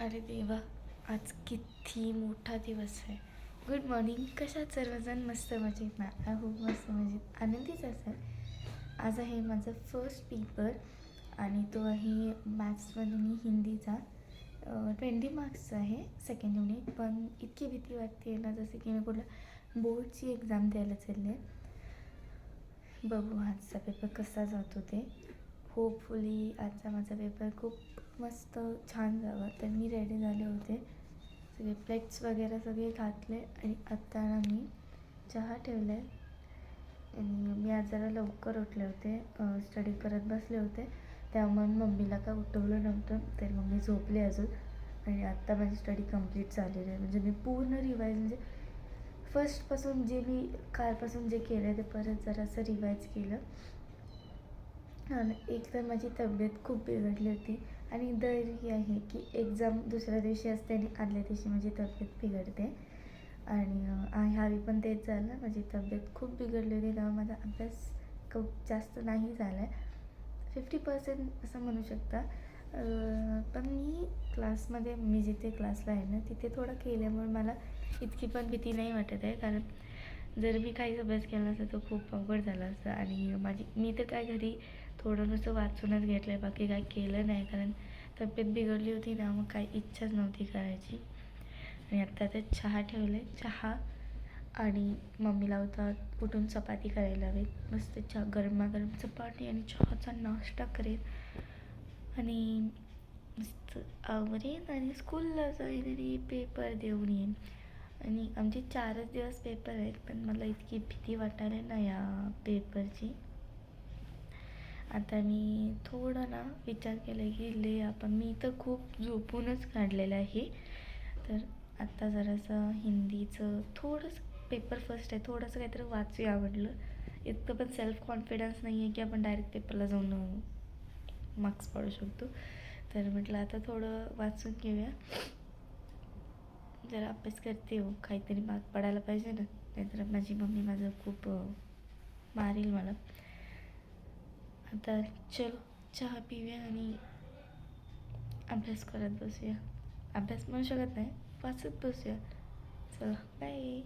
अरे देवा आज किती मोठा दिवस आहे. गुड मॉर्निंग कशात सर्वजण मस्त मजेत ना? आय होप मस्त मजेत. आनंदीच असेल. आज आहे माझं फर्स्ट पेपर आणि तो आहे मॅथ्समधून आणि हिंदीचा. ट्वेंटी मार्क्सचा आहे सेकंड युनिट पण इतकी भीती वाटते ना जसं की मी कुठल्या बोर्डची एक्झाम द्यायला चालले. बघू आजचा पेपर कसा जातो ते. होपफुली आजचा माझा पेपर खूप मस्त छान जावा. तर मी रेडी झाले होते. सगळे प्लेट्स वगैरे सगळे घातले आणि आत्ता मी चहा ठेवला. आहे आणि मी आज जरा लवकर उठले होते. स्टडी करत बसले होते. त्यामुळे मम्मीला काय उठवलं नव्हतं. तर मम्मी झोपली अजून. आणि आत्ता माझी स्टडी कंप्लीट झालेली आहे. म्हणजे मी पूर्ण रिवाईज म्हणजे फर्स्टपासून जे मी कालपासून जे केलं ते परत जरासं रिवाईज केलं. आणि एक तर माझी तब्येत खूप बिघडली होती आणि दर ही आहे की एक्झाम दुसऱ्या दिवशी असते आणि आदल्या दिवशी माझी तब्येत बिघडते. आणि ह्यावी पण तेच झालं. माझी तब्येत खूप बिघडली होती तेव्हा माझा अभ्यास खूप जास्त नाही झाला. आहे फिफ्टी पर्सेंट असं म्हणू शकता. पण मी क्लासमध्ये मी जिथे क्लासला आहे ना तिथे थोडं केल्यामुळे मला इतकी पण भीती नाही वाटत आहे. कारण जर मी काहीच अभ्यास केला असता तर खूप अवघड झाला असतं. आणि माझी मी तर काय घरी थोडं नुसतं वाचूनच घेतलं आहे बाकी काय केलं नाही. कारण तब्येत बिघडली होती ना मग काही इच्छाच नव्हती करायची. आणि आत्ता तर चहा ठेवले चहा आणि मम्मीला होता उठून चपाती करायला हवी. मस्त चहा गरमागरम चपाती आणि चहाचा नाश्ता करेन. आणि मस्त आवरेन आणि स्कूलला जाईन आणि पेपर देऊन येईन. आणि आमचे चारच दिवस पेपर आहेत पण मला इतकी भीती वाटायला ना या पेपरची आता मी थोडं ना विचार केला की ले आपण मी तर खूप झोपूनच काढलेलं आहे. तर आत्ता जरासं हिंदीचं थोडंसं पेपर फर्स्ट आहे थोडंसं काहीतरी वाचूया आवडलं इतकं पण सेल्फ कॉन्फिडन्स नाही आहे की आपण डायरेक्ट पेपरला जाऊन मार्क्स पाडू शकतो. तर म्हटलं आता थोडं वाचून घेऊया. जरा अभ्यास करते हो काहीतरी मार्क पडायला पाहिजे ना. नाहीतर माझी मम्मी माझं खूप मारेल मला. आता चलो चहा पिऊया आणि अभ्यास करत बसूया. अभ्यास म्हणू शकत नाही वाचत बसूया. चला बाय